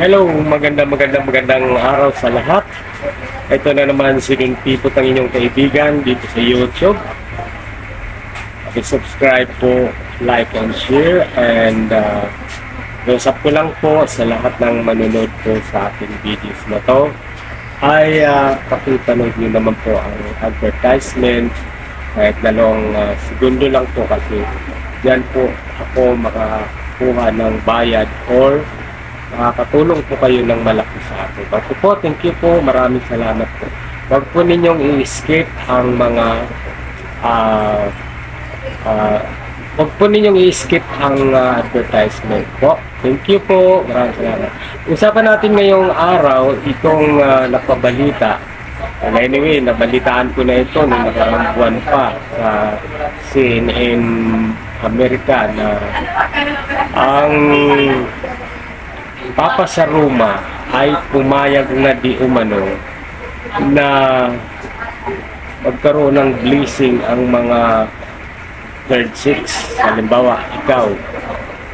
Hello, magandang magandang magandang araw sa lahat. Ito na naman si King Pipot ang inyong kaibigan dito sa YouTube. subscribe po, like and share and uh, usap ko lang po sa lahat ng manonood po sa ating videos na to ay uh, pakipanood nyo naman po ang advertisement kahit dalawang uh, segundo lang po kasi yan po ako makakuha ng bayad or makakatulong po kayo ng malaki sa akin. Ako po, thank you po. Maraming salamat po. Huwag po ninyong i-skip ang mga ah ah, huwag po ninyong i-skip ang ah, advertisement po. Thank you po. Maraming salamat. Usapan natin ngayong araw itong ah, napabalita. And anyway, nabalitaan ko na ito nung nakaraang buwan pa sa CNN Amerika na ang Papa sa Roma ay pumayag na di umano na magkaroon ng blessing ang mga third six. Halimbawa, ikaw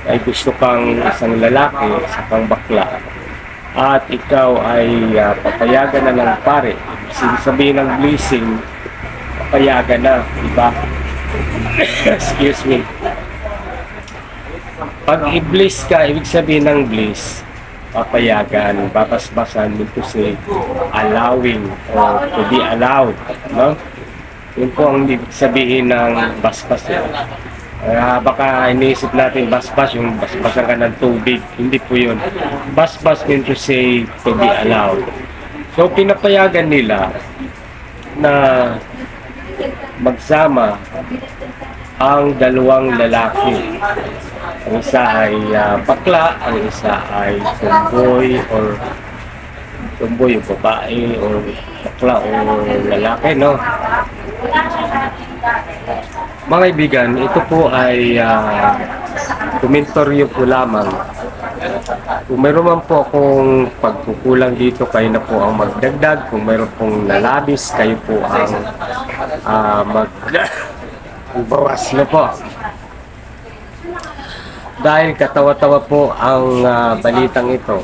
ay gusto kang isang lalaki sa kang bakla at ikaw ay ah, papayagan na ng pare. Ibig sabihin ng blessing, papayagan na, di ba? Excuse me. Pag i-bliss ka, ibig sabihin ng bliss, papayagan, babasbasan to say allowing or to be allowed. No? Yun po ang ibig sabihin ng basbas. Eh. Kaya baka iniisip natin basbas, yung basbasan ka ng tubig. Hindi po yun. Basbas mean to say to be allowed. So pinapayagan nila na magsama ang dalawang lalaki. Ang isa ay ah, bakla, ang isa ay tomboy or tomboy yung babae or bakla o lalaki, no? Mga kaibigan, ito po ay uh, komentaryo po lamang. Kung mayroon man po akong pagkukulang dito, kayo na po ang magdagdag. Kung mayroon pong lalabis, kayo po ang ah, mag bawas na po. Dahil katawa-tawa po ang ah, balitang ito.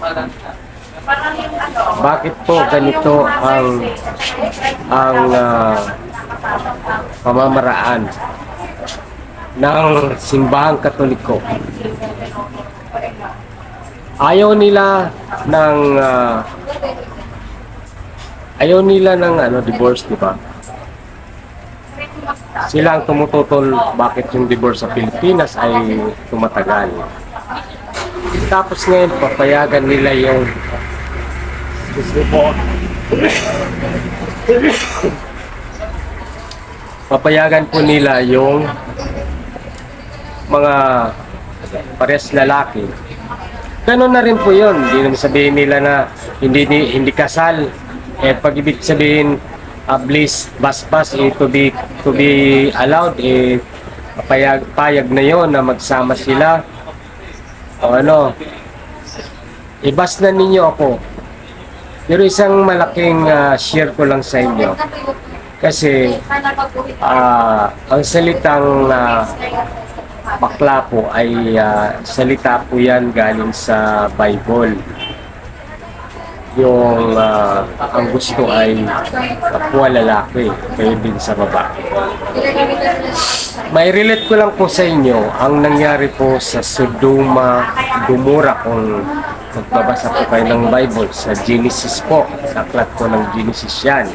Bakit po ganito ang ang ah, pamamaraan ng simbahang katoliko? Ayaw nila ng ah, ayaw nila ng ano divorce, di ba? Sila ang tumututol bakit yung divorce sa Pilipinas ay tumatagal. Tapos ngayon, papayagan nila yung. Papayagan po nila yung mga pares lalaki. Ganun na rin po yun. Hindi naman sabihin nila na hindi hindi kasal. Eh, pag ibig sabihin, uh, bliss, basbas, eh, to be, to be allowed, eh, payag, payag na yon na magsama sila. O ano, ibas na ninyo ako. Pero isang malaking ah, share ko lang sa inyo. Kasi ah, ang salitang ah, bakla po ay ah, salita po yan galing sa Bible. Yung ah, ang gusto ay kapwa lalaki, kayo din sa babae. May relate ko lang po sa inyo ang nangyari po sa Sodoma, Gomora kung magbabasa po kayo ng Bible sa Genesis po, sa aklat po ng Genesis yan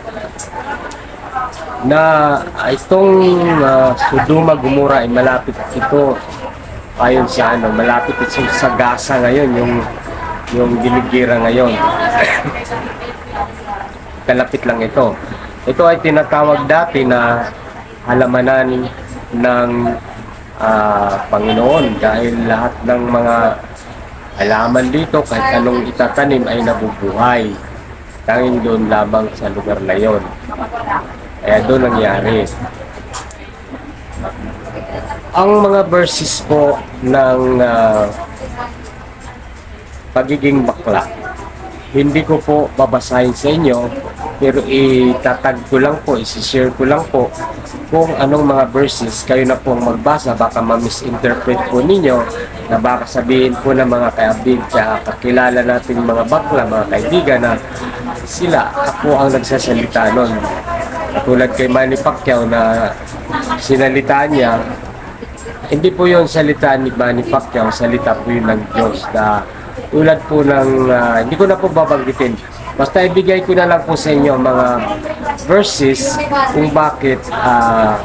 na itong uh, Sodoma Gomora ay malapit ito ayon sa ano malapit ito sa Gaza ngayon yung yung giligira ngayon. Kalapit lang ito. Ito ay tinatawag dati na halamanan ng ah, Panginoon. Dahil lahat ng mga halaman dito kahit anong itatanim ay nabubuhay. Tanging doon lamang sa lugar na yon kaya doon nangyari. Ang mga verses po ng ah, pagiging bakla, hindi ko po babasahin sa inyo, pero itatag ko lang po, isi-share ko lang po kung anong mga verses kayo na po ang magbasa, baka ma-misinterpret po ninyo na baka sabihin po ng mga kaabig sa kakilala natin mga bakla, mga kaibigan na sila ako ang nagsasalita nun. Katulad kay Manny Pacquiao na sinalita niya, hindi po yung salita ni Manny Pacquiao, salita po yun ng Diyos na tulad po ng, ah, hindi ko na po babanggitin. Basta ibigay ko na lang po sa inyo mga verses kung bakit ah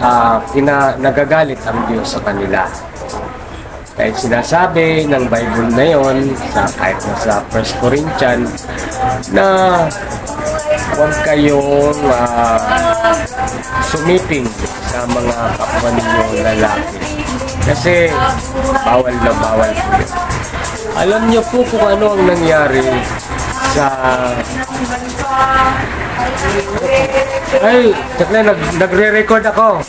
ah, kina, nagagalit ang Diyos sa kanila. Kahit sinasabi ng Bible na yon sa kahit na sa 1 Corinthians na huwag kayong ah, sumiping sa mga kapwa ninyong lalaki. Kasi bawal na bawal po yun. Alam niyo po kung ano ang nangyari sa ay, sakla, nag, nagre-record ako.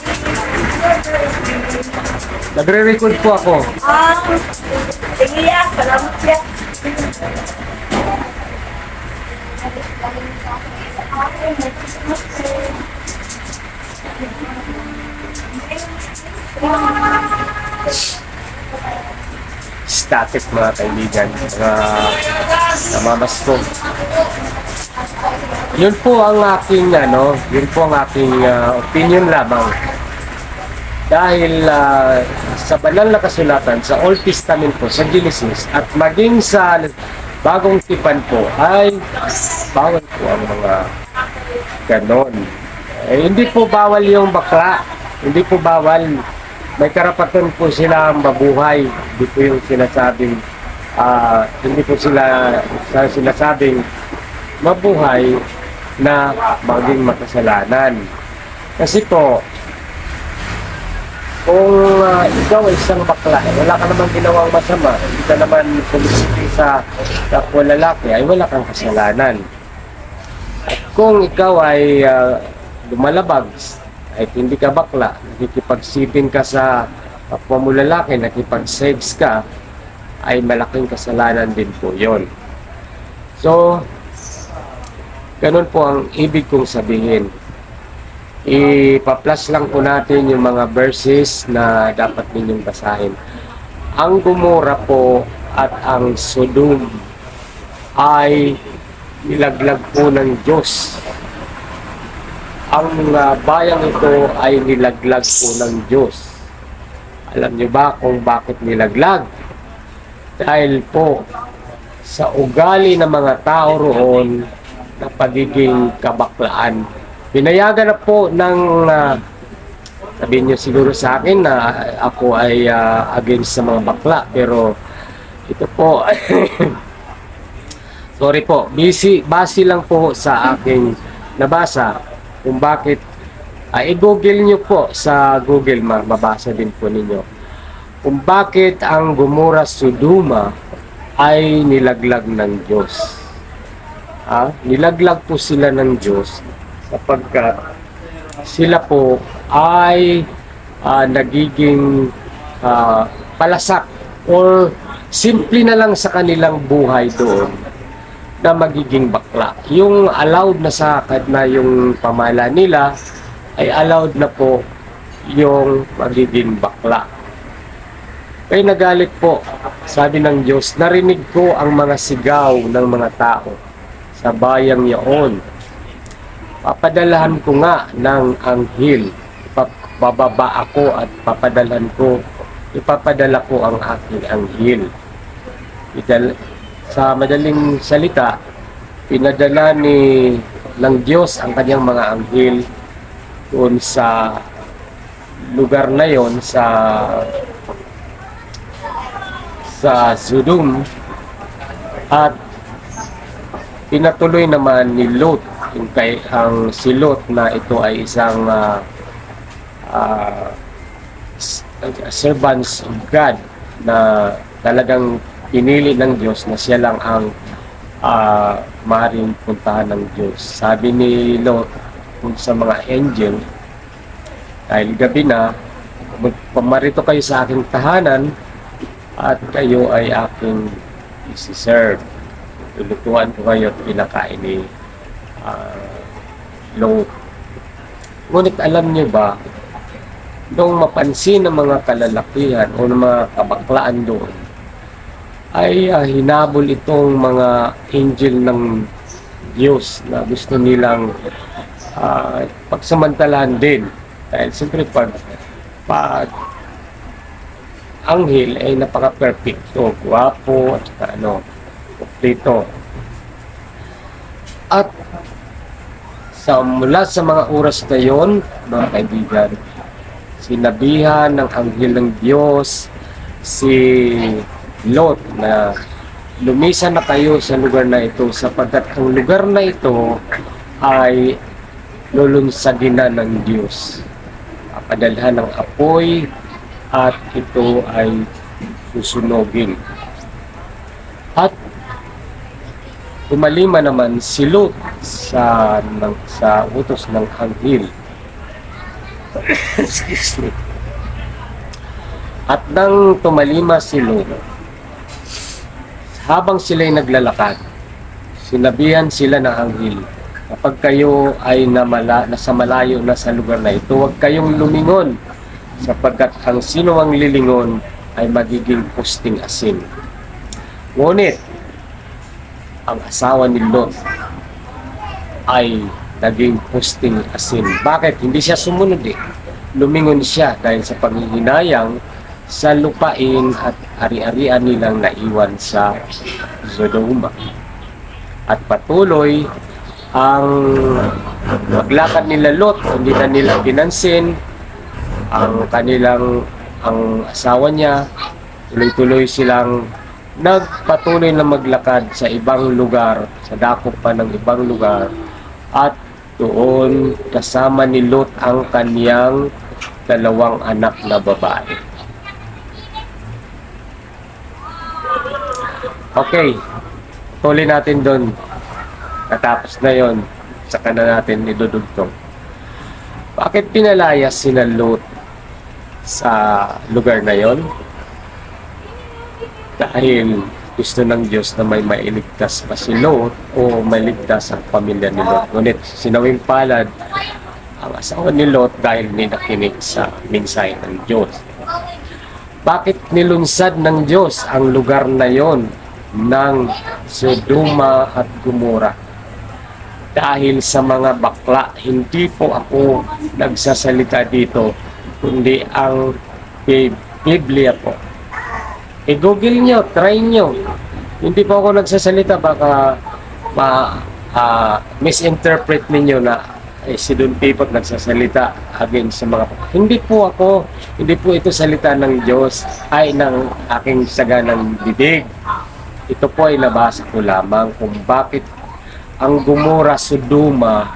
Nagre-record po ako. Ah, sige ya, salamat ya. Static mga kaibigan. Mga namamasko. Yun po ang aking ano, yun po ang aking ah, opinion lamang. Dahil ah, sa banal na kasulatan, sa Old Testament po, sa Genesis, at maging sa bagong tipan po, ay bawal po ang mga ganon. Eh, hindi po bawal yung bakla. Hindi po bawal. May karapatan po sila mabuhay. Hindi po yung sinasabing, ah, hindi po sila sa sinasabing mabuhay na maging makasalanan. Kasi po, kung ah, ikaw ay isang bakla, eh, wala ka naman ginawang masama, hindi ka naman sumisiti sa kapwa lalaki, ay wala kang kasalanan. At kung ikaw ay ah, lumalabag, ay hindi ka bakla, nakikipagsipin ka sa kapwa mo lalaki, nakipag-sex ka, ay malaking kasalanan din po yon. So, ganun po ang ibig kong sabihin. Ipa-plus lang po natin yung mga verses na dapat ninyong basahin. Ang Gomora po at ang Sodom ay nilaglag po ng Diyos. Ang uh, bayang ito ay nilaglag po ng Diyos. Alam niyo ba kung bakit nilaglag? Dahil po sa ugali ng mga tao roon na pagiging kabaklaan. Pinayagan na po ng uh, sabihin niyo siguro sa akin na ako ay ah, against sa mga bakla pero ito po sorry po busy base lang po sa aking nabasa kung bakit ay i-google niyo po sa Google ma mabasa din po ninyo. Kung bakit ang Gomora Sodoma ay nilaglag ng Diyos. Ah, nilaglag po sila ng Diyos sapagkat sila po ay ah, nagiging ah, palasak or simple na lang sa kanilang buhay doon na magiging bakla. Yung allowed na sa kahit na yung pamala nila ay allowed na po yung magiging bakla. Kaya nagalit po, sabi ng Diyos, narinig ko ang mga sigaw ng mga tao sa bayang yaon. Papadalahan ko nga ng anghel. Bababa ako at papadalhan ko, ipapadala ko ang aking anghel. Idal, sa madaling salita, pinadala ni ng Diyos ang kanyang mga anghel doon sa lugar na yon sa sa Sodom. At pinatuloy naman ni Lot yung kay ang si Lot na ito ay isang ah, s- servants of God na talagang pinili ng Diyos na siya lang ang ah, maaaring puntahan ng Diyos. Sabi ni Lot kung sa mga angel dahil gabi na pumarito kayo sa aking tahanan at kayo ay aking isi-serve. Tulutuan ko kayo at pinakain ni uh, Lot. Ngunit alam niyo ba nung mapansin ng mga kalalakihan o ng mga kabaklaan doon, ay ah, hinabol itong mga angel ng Diyos na gusto nilang ah, pagsamantalahan din. Dahil siyempre pag, pag anghel ay napaka-perfecto, guwapo, at saka ano, kompleto. At sa mula sa mga oras na yon, mga kaibigan, sinabihan ng anghel ng Diyos si Lot na lumisan na kayo sa lugar na ito sapagkat ang lugar na ito ay lulunsadin na ng Diyos. Papadalhan ng apoy at ito ay susunogin. At tumalima naman si Lot sa, ng, sa utos ng anghel. Excuse me. At nang tumalima si Lot, habang sila'y naglalakad, sinabihan sila ng anghel, kapag kayo ay namala, nasa malayo na sa lugar na ito, huwag kayong lumingon, sapagkat ang sino ang lilingon ay magiging posting asin. Ngunit, ang asawa ni Lot ay naging posting asin. Bakit? Hindi siya sumunod eh. Lumingon siya dahil sa panghihinayang sa lupain at ari-arian nilang naiwan sa Sodoma. At patuloy ang maglakad nila Lot, hindi na nila pinansin ang kanilang ang asawa niya, tuloy-tuloy silang nagpatuloy na maglakad sa ibang lugar, sa dakop pa ng ibang lugar, at doon kasama ni Lot ang kaniyang dalawang anak na babae. Okay, tuloy natin doon. Natapos na yon, saka na natin idudugtong. Bakit pinalayas si Lot sa lugar na yon? Dahil gusto ng Diyos na may mailigtas pa si Lot o mailigtas ang pamilya ni Lot. Ngunit sinawing palad ang asawa ni Lot dahil ninakinig sa mensahe ng Diyos. Bakit nilunsad ng Diyos ang lugar na yon ng Sodoma at Gomora? Dahil sa mga bakla, hindi po ako nagsasalita dito, kundi ang Bi- Biblia po. I-google nyo, try nyo. Hindi po ako nagsasalita, baka ma, ah, misinterpret ninyo na eh, si Don Pipot nagsasalita against sa mga... Hindi po ako, hindi po ito salita ng Diyos, ay ng aking saganang bibig. Ito po ay nabasa ko lamang kung bakit ang Gomora Sodoma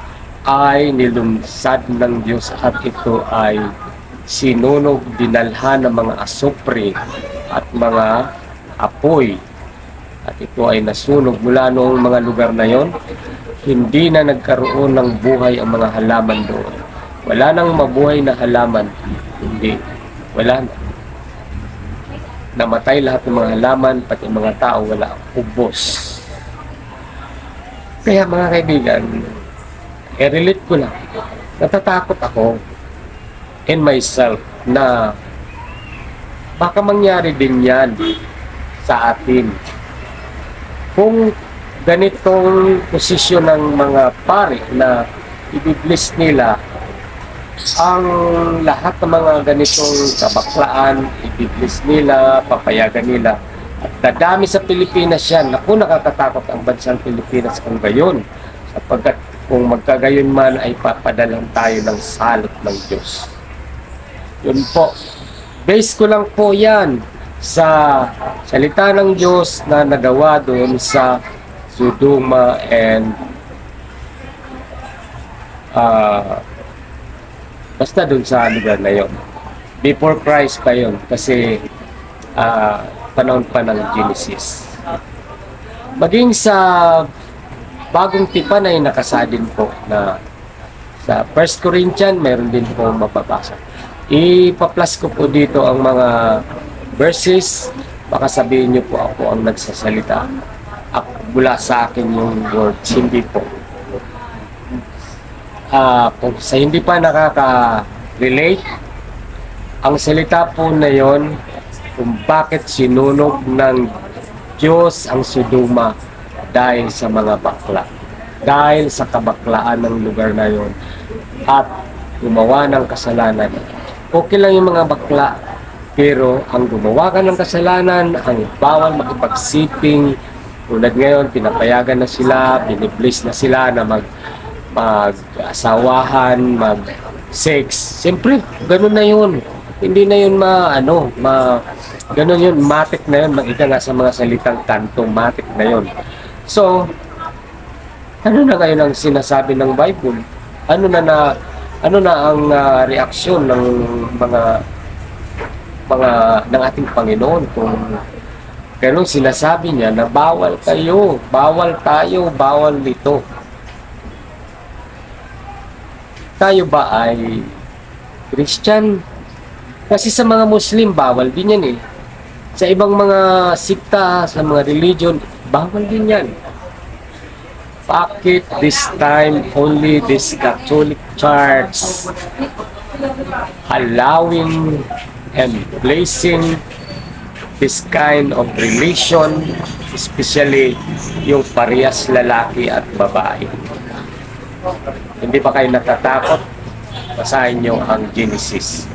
ay nilunsad ng Diyos at ito ay sinunog, dinalhan ng mga asupre at mga apoy. At ito ay nasunog mula noong mga lugar na yon. Hindi na nagkaroon ng buhay ang mga halaman doon. Wala nang mabuhay na halaman. Hindi. Wala na. Namatay lahat ng mga halaman, pati mga tao, wala. Ubos. Kaya mga kaibigan, i-relate ko lang. Natatakot ako in myself na baka mangyari din yan sa atin. Kung ganitong posisyon ng mga pare na ibiblis nila ang lahat ng mga ganitong kabaklaan, ibiblis nila, papayagan nila. At dadami sa Pilipinas yan. Naku, nakakatakot ang bansang Pilipinas kung gayon. Sapagkat kung magkagayon man ay papadalang tayo ng salot ng Diyos. Yun po. Base ko lang po yan sa salita ng Diyos na nagawa doon sa Sodoma and ah basta doon sa lugar na yon. Before Christ pa yon kasi ah, panahon pa ng Genesis. Maging sa bagong tipan ay nakasadin po na sa 1 Corinthians mayroon din po mababasa. Ipa-plus ko po dito ang mga verses. Baka sabihin niyo po ako ang nagsasalita. Ako, mula sa akin yung words, hindi po. Ah, kung sa hindi pa nakaka-relate, Ang salita po na yon kung bakit sinunog ng Diyos ang Sodoma dahil sa mga bakla. Dahil sa kabaklaan ng lugar na yon at gumawa ng kasalanan. Okay lang yung mga bakla, pero ang gumawa ka ng kasalanan, ang bawal makipagsiping, tulad ngayon, pinapayagan na sila, binibliss na sila na mag mag-asawahan, mag-sex. Siyempre, ganun na yun. Hindi na yun ma, ano, ma, ganun yun, matik na yun. Makita nga sa mga salitang kanto, matik na yun. So, ano na ngayon ang sinasabi ng Bible? Ano na na, ano na ang ah, reaksyon ng mga mga ng ating Panginoon kung ganun sinasabi niya na bawal kayo, bawal tayo, bawal dito. Tayo ba ay Christian? Kasi sa mga Muslim, bawal din yan eh. Sa ibang mga sikta, sa mga religion, bawal din yan. Bakit this time only this Catholic Church allowing and placing this kind of relation, especially yung parehas lalaki at babae. Hindi ba kayo natatakot? Basahin nyo ang Genesis.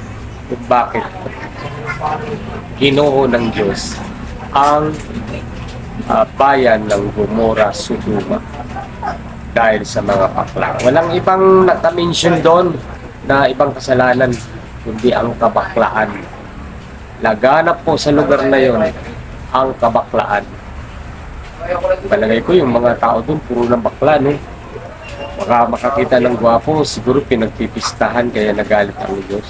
Kung bakit ginuho ng Diyos ang ah, bayan ng Gomora, Sodoma dahil sa mga pakla. Walang ibang nakamention doon na ibang kasalanan kundi ang kabaklaan. Laganap po sa lugar na yon ang kabaklaan. Palagay ko yung mga tao doon puro ng bakla, no? Baka makakita ng gwapo, siguro pinagpipistahan kaya nagalit ang Diyos.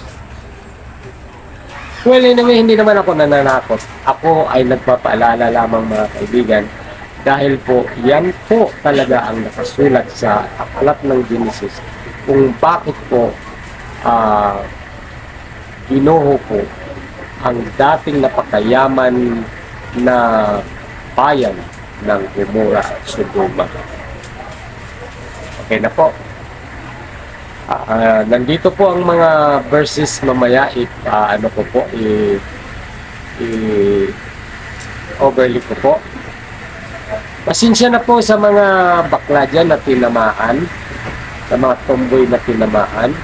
Well, anyway, hindi naman ako nananakot. Ako ay nagpapaalala lamang mga kaibigan dahil po yan po talaga ang nakasulat sa aklat ng Genesis kung bakit po ah ginuho po ang dating napakayaman na bayan ng Gomora at Sodoma. Okay na po. Ah, nandito po ang mga verses mamaya i ah, ano ko po i, i overlay ko po. Pasensya na po sa mga bakla dyan na tinamaan, sa mga tomboy na tinamaan.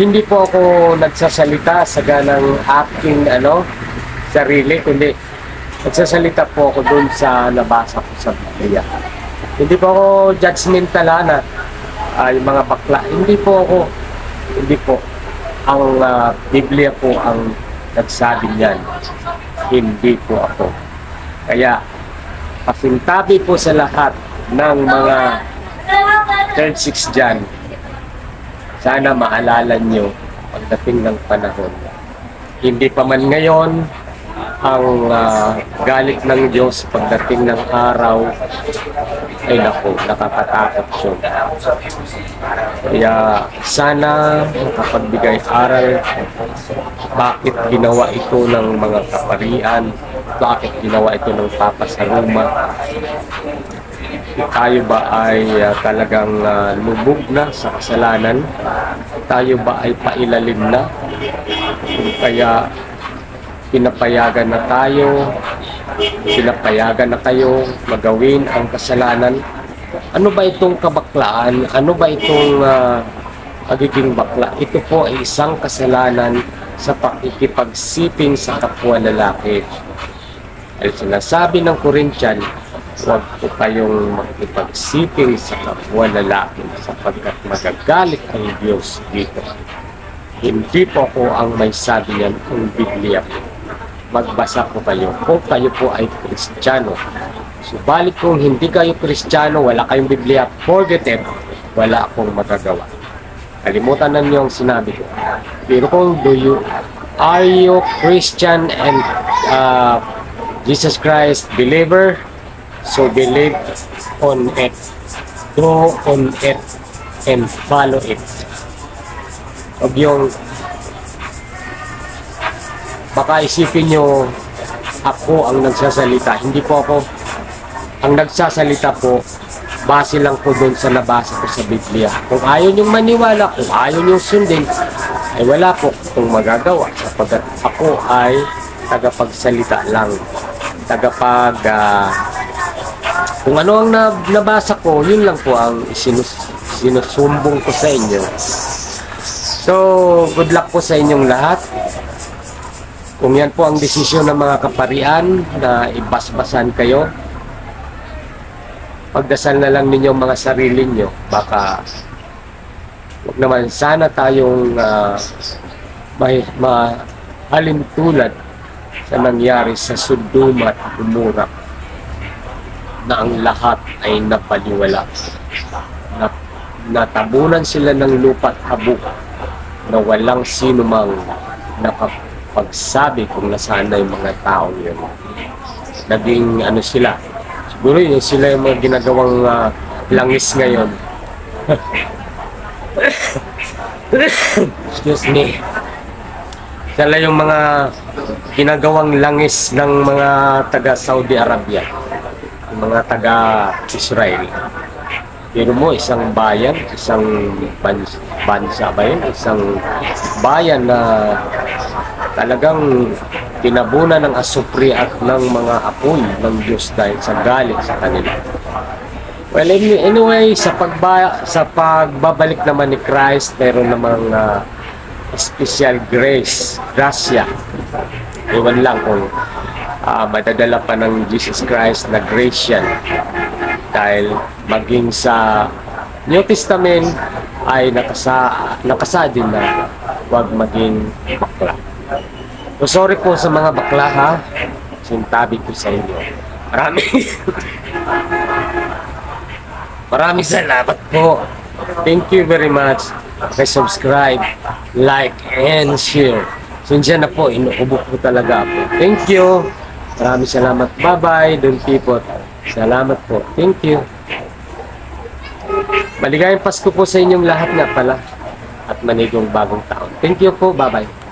Hindi po ako nagsasalita sa ganang aking ano, sarili, kundi nagsasalita po ako dun sa nabasa ko sa Biblia. Hindi po ako judgmental ha, na ah, yung mga bakla. Hindi po ako, hindi po. Ang ah, Biblia po ang nagsabi niyan. Hindi po ako. Kaya, pasintabi po sa lahat ng mga third six dyan. Sana maalala nyo pagdating ng panahon. Hindi pa man ngayon ang ah, galit ng Diyos pagdating ng araw ay naku, nakakatakot yun. Kaya sana makapagbigay aral bakit ginawa ito ng mga kaparian, bakit ginawa ito ng Papa sa Roma. Tayo ba ay ah, talagang ah, lubog na sa kasalanan? Tayo ba ay pailalim na? Kaya pinapayagan na tayo, pinapayagan na kayo magawin ang kasalanan. Ano ba itong kabaklaan? Ano ba itong ah, pagiging bakla? Ito po ay isang kasalanan sa pakikipagsiping sa kapwa lalaki. Ay sinasabi ng Corinthian, huwag po kayong makipagsiping sa kapwa lalaki sapagkat magagalit ang Diyos dito. Hindi po ako ang may sabi niyan ang Biblia po. Magbasa po kayo kung kayo po ay Kristiyano. Subalit kung hindi kayo Kristiyano, wala kayong Biblia, forget it, wala akong magagawa. Kalimutan na niyo ang sinabi ko. Pero kung do you, are you Christian and uh, Jesus Christ believer? So believe on it. Go on it and follow it. Huwag yung baka isipin nyo ako ang nagsasalita. Hindi po ako ang nagsasalita po base lang po doon sa nabasa ko sa Biblia. Kung ayaw nyong maniwala, kung ayaw nyong sundin, ay wala po. itong magagawa sapagkat ako ay tagapagsalita lang. Tagapag ah, kung ano ang nab- nabasa ko, yun lang po ang sinus sinusumbong ko sa inyo. So, good luck po sa inyong lahat. Kung yan po ang desisyon ng mga kaparian na ibasbasan kayo, pagdasal na lang ninyo mga sarili nyo. Baka wag naman sana tayong uh, may mahalin tulad sa nangyari sa Sodom at Gomorrah na ang lahat ay napaliwala. Na, natabunan sila ng lupa at habok na walang sino mang nakapagsabi kung nasaan na yung mga tao yun. Naging ano sila, siguro yun sila yung mga ginagawang ah, langis ngayon. Excuse me. Sila yung mga ginagawang langis ng mga taga Saudi Arabia, yung mga taga Israel. Pero mo, isang bayan, isang bansa, bansa ba yun? Isang bayan na talagang tinabunan ng asupri at ng mga apoy ng Diyos dahil sa galit sa kanila. Well, any- anyway, sa pagba sa pagbabalik naman ni Christ, meron namang ah, special grace, gracia. Iwan lang kung ah, madadala pa ng Jesus Christ na grace yan. Dahil maging sa New Testament ay nakasa, nakasa din na huwag maging bakla. So, sorry po sa mga bakla ha. Sintabi ko sa inyo. Maraming Maraming salamat po. Thank you very much. subscribe, like, and share. Sinsya na po, inuubok ko talaga po. Thank you. Maraming salamat. Bye-bye, Don Pipot. Salamat po. Thank you. Maligayang Pasko po sa inyong lahat nga pala. At manigong bagong taon. Thank you po. Bye-bye.